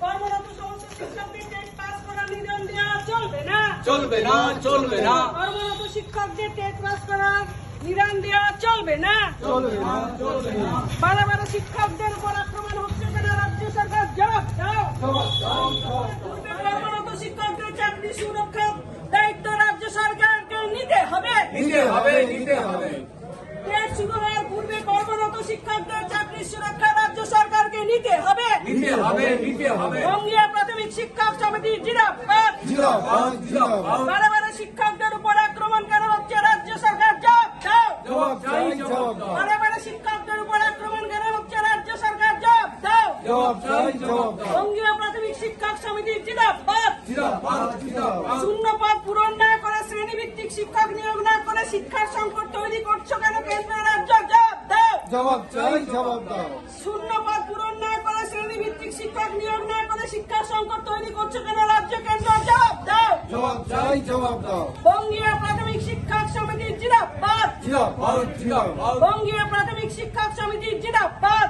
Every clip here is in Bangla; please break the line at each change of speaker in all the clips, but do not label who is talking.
কর্মরত সমস্ত শিক্ষকদের টেট পাস করা নিদান দেওয়া চলবে না
চলবে না চলবে না
কর্মরত শিক্ষকদের টেট পাস করা নিদান দেওয়া চলবে না
চলবে না চলবে না
বারে বারে শিক্ষকদের উপর আক্রমণ হচ্ছে কেন রাজ্য সরকার জবাব দাও পূর্বে কর্মরত শিক্ষকদের চাকরি সুরক্ষার দায়িত্ব রাজ্য সরকারকে নিতে হবে।
নিতে হবে। নিতে হবে
টেট শুরু হওয়ার পূর্বে কর্মরত শিক্ষকদের চাকরি সুরক্ষা রাজ্য সরকারকে নিতে হবে
নিতে হবে নিতে হবে।
বঙ্গীয় প্রাথমিক শিক্ষক সমিতি জিরাবাদ
জিন্দাবাদ জিন্দাবাদ
বারে বারে শিক্ষকদের উপর আক্রমণ কেন হচ্ছে? রাজ্য সরকার জবাব দাও।
জবাব চাই জবাব দাও
বারে বারে শিক্ষকদের উপর আক্রমণ কেন হচ্ছে? রাজ্য সরকার জবাব দাও।
জবাব চাই জবাব দাও।
বঙ্গীয় প্রাথমিক শিক্ষক সমিতি
জিন্দাবাদ
শূন্য পদ পূরণ না করে শ্রেণীভিত্তিক শিক্ষক নিয়োগ না করে শিক্ষার সংকট তৈরি করছ কেন? কেন্দ্র রাজ্য জবাব দাও।
জবাব চাই জবাব দাও।
শূন্য পদ পূরণ না শ্রেণীভিত্তিক শিক্ষক নিয়োগ না করে শিক্ষার সংকট তৈরি করছ কেন রাজ্য কেন্দ্র? জবাব দাও।
জবাব চাই জবাব দাও।
বঙ্গীয় প্রাথমিক শিক্ষক সমিতি জিরাবাদ
জিন্দাবাদ
বঙ্গীয় প্রাথমিক শিক্ষক সমিতি জিরাবাদ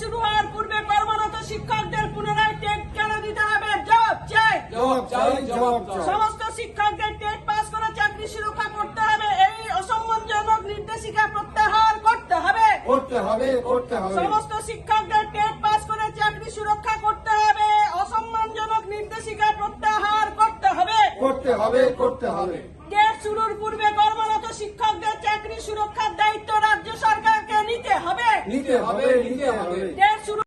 শুরু হওয়ার পূর্বে কর্মরত শিক্ষকদের পুনরায় টেট কেন দিতে হবে? জবাব চাই।
জবাব চাই জবাব চাই।
সমস্ত শিক্ষকদের টেট পাস করে চাকরি সুরক্ষা করতে হবে এই অসম্মানজনক নির্দেশিকা প্রত্যাহার করতে হবে
করতে হবে করতে হবে।
সমস্ত শিক্ষকদের টেট পাস করে চাকরি সুরক্ষা করতে হবে অসম্মানজনক নির্দেশিকা প্রত্যাহার করতে হবে।
করতে হবে করতে হবে।
টেট শুরুর পূর্বে কর্মরত শিক্ষকদের চাকরি সুরক্ষার দায়িত্ব রাজ্য সরকারকে নিতে হবে।
নিতে হবে নিতে হবে।
টেট শুরু